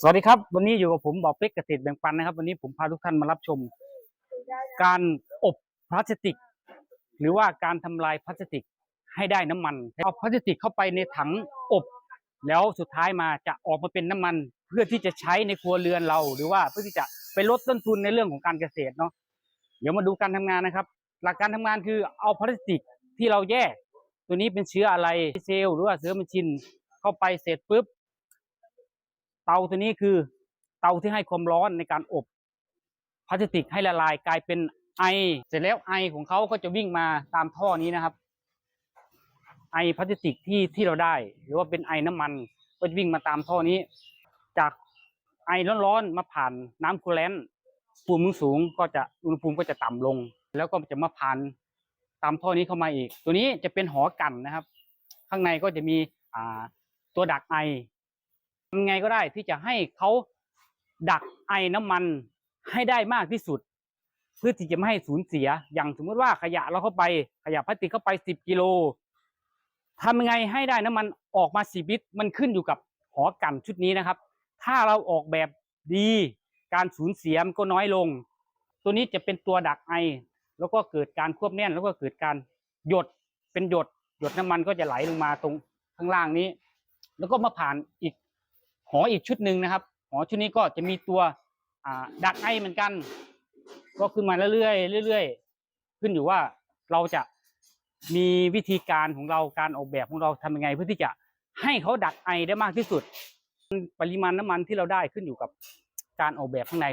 สวัสดีครับ วันนี้อยู่กับผมบอกเป็กเกษตรแบ่งปันนะครับ วันนี้ผมพาทุกท่านมารับชม การอบพลาสติก หรือว่าการทำลายพลาสติกให้ได้น้ำมันเอาพลาสติกเข้าไปในถังอบ แล้วสุดท้ายมาจะออกมาเป็นน้ำมัน เพื่อที่จะใช้ในครัวเรือนเรา หรือว่าเพื่อที่จะไปลดต้นทุนในเรื่องของการเกษตรเนาะเดี๋ยวมาดูการทำงานนะครับ หลักการทำงานคือเอาพลาสติกที่เราแยก ตัวนี้เป็นเชื้ออะไรเซลล์หรือว่าเชื้อมันชินเข้าไปเสร็จปุ๊บ เตาตัวนี้คือเตาที่ให้ความร้อนในการอบพลาสติกให้ละลายกลายเป็นไอ เสร็จแล้วไอของเขาก็จะวิ่งมาตามท่อนี้นะครับ ไอพลาสติกที่ที่เราได้ หรือว่าเป็นไอน้ำมันก็จะวิ่งมาตามท่อนี้ จากไอร้อนๆมาผ่านน้ำคูลแลนต์ภูมิสูงก็จะอุณหภูมิก็จะต่ำลง แล้วก็จะมาผ่านตามท่อนี้เข้ามาอีก ตัวนี้จะเป็นหอกันนะครับ ข้างในก็จะมีอ่าตัวดักไอ ทำไงก็ได้ที่จะให้เขาดักไอน้ำมันให้ได้มากที่สุด เพื่อที่จะไม่ให้สูญเสีย อย่างสมมติว่าขยะเราเข้าไปขยะพลาสติกเข้าไปสิบกิโลทำยังไงให้ได้น้ำมันออกมาสิบลิตรมันขึ้นอยู่กับหอกันชุดนี้นะครับ ถ้าเราออกแบบดีการสูญเสียมันก็น้อยลง ตัวนี้จะเป็นตัวดักไอ แล้วก็เกิดการควบแน่น แล้วก็เกิดการหยดเป็นหยด หยดน้ำมันก็จะไหลลงมาตรงข้างล่างนี้ แล้วก็มาผ่านอีก ออีกชุดหนึ่งนะครับหอชุดนี้ก็จะมีตัวดักไอเหมือนกัน ก็ขึ้นมาเรื่อยๆเรื่อยๆ ขึ้นอยู่ว่าเราจะมีวิธีการของเราการออกแบบของเราทำยังไง เพื่อที่จะให้เขาดักไอได้มากที่สุด ปริมาณน้ำมันที่เราได้ขึ้นอยู่กับการออกแบบข้างใน